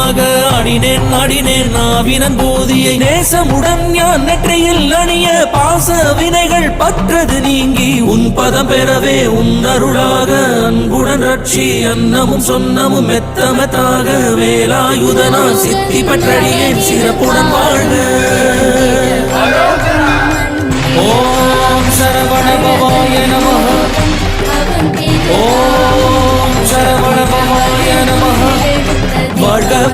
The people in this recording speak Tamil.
நேசமாக அடினேன் அடினேன் நாவினன் போதியை. நேசமுடன் யான் நெற்றையில் அணிய பாச வினைகள் பற்றது நீங்கி. உன் பதம் பெறவே உன் அருளாக அன்புடன் ரட்சி அன்னமும் சொன்னமும் மெத்தமத்தாக. வேலாயுதனா சித்தி பற்றடியேன் சிறப்புடன் வாழ்க. ஓம் சரவண நமோ.